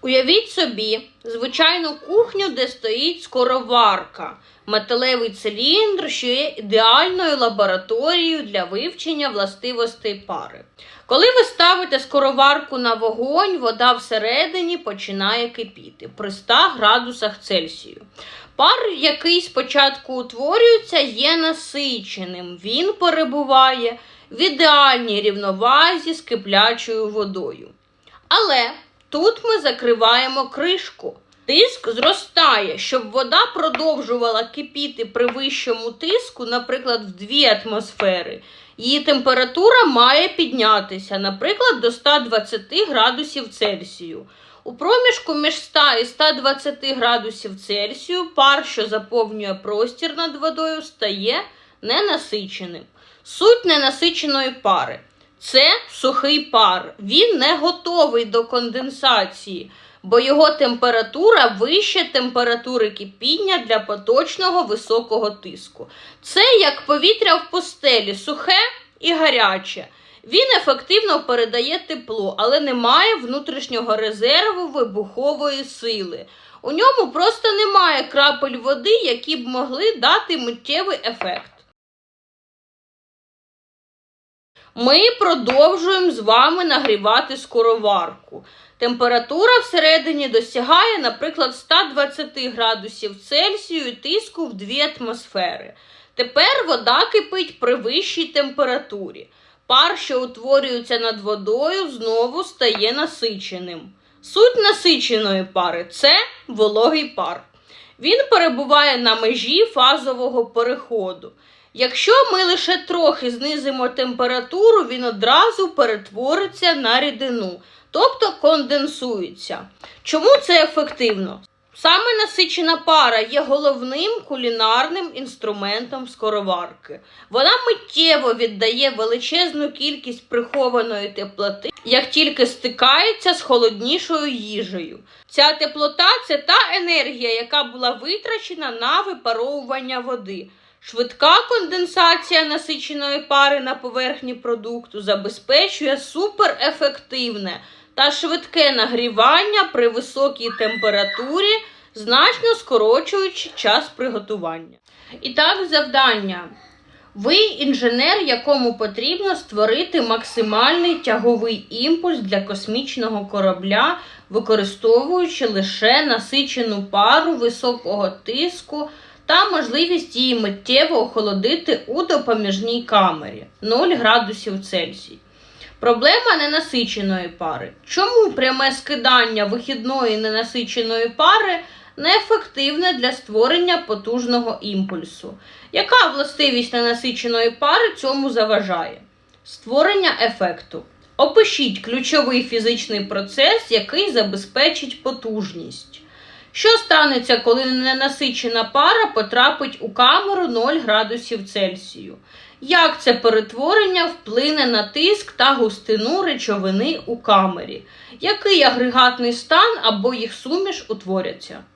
Уявіть собі звичайну кухню, де стоїть скороварка, металевий циліндр, що є ідеальною лабораторією для вивчення властивостей пари. Коли ви ставите скороварку на вогонь, вода всередині починає кипіти при 100 градусах Цельсію. Пар, який спочатку утворюється, є насиченим. Він перебуває в ідеальній рівновазі з киплячою водою. Але тут ми закриваємо кришку. Тиск зростає, щоб вода продовжувала кипіти при вищому тиску, наприклад, в 2 атмосфери. Її температура має піднятися, наприклад, до 120 градусів Цельсію. У проміжку між 100 і 120 градусів Цельсію пар, що заповнює простір над водою, стає ненасиченим. Суть ненасиченої пари це сухий пар. Він не готовий до конденсації, бо його температура вища температури кипіння для поточного високого тиску. Це як повітря в постелі, сухе і гаряче. Він ефективно передає тепло, але не має внутрішнього резерву вибухової сили. У ньому просто немає крапель води, які б могли дати миттєвий ефект. Ми продовжуємо з вами нагрівати скороварку. Температура всередині досягає, наприклад, 120 градусів Цельсію і тиску в 2 атмосфери. Тепер вода кипить при вищій температурі. Пар, що утворюється над водою, знову стає насиченим. Суть насиченої пари це вологий пар. Він перебуває на межі фазового переходу. Якщо ми лише трохи знизимо температуру, він одразу перетвориться на рідину, тобто конденсується. Чому це ефективно? Саме насичена пара є головним кулінарним інструментом скороварки. Вона миттєво віддає величезну кількість прихованої теплоти, як тільки стикається з холоднішою їжею. Ця теплота це та енергія, яка була витрачена на випаровування води. Швидка конденсація насиченої пари на поверхні продукту забезпечує суперефективне та швидке нагрівання при високій температурі, значно скорочуючи час приготування. І так, завдання. Ви інженер, якому потрібно створити максимальний тяговий імпульс для космічного корабля, використовуючи лише насичену пару високого тиску та можливість її миттєво охолодити у допоміжній камері 0 градусів Цельсій. Проблема ненасиченої пари. Чому пряме скидання вихідної ненасиченої пари неефективне для створення потужного імпульсу? Яка властивість ненасиченої пари цьому заважає? Створення ефекту. Опишіть ключовий фізичний процес, який забезпечить потужність. Що станеться, коли ненасичена пара потрапить у камеру 0 градусів Цельсію? Як це перетворення вплине на тиск та густину речовини у камері? Який агрегатний стан або їх суміш утворяться?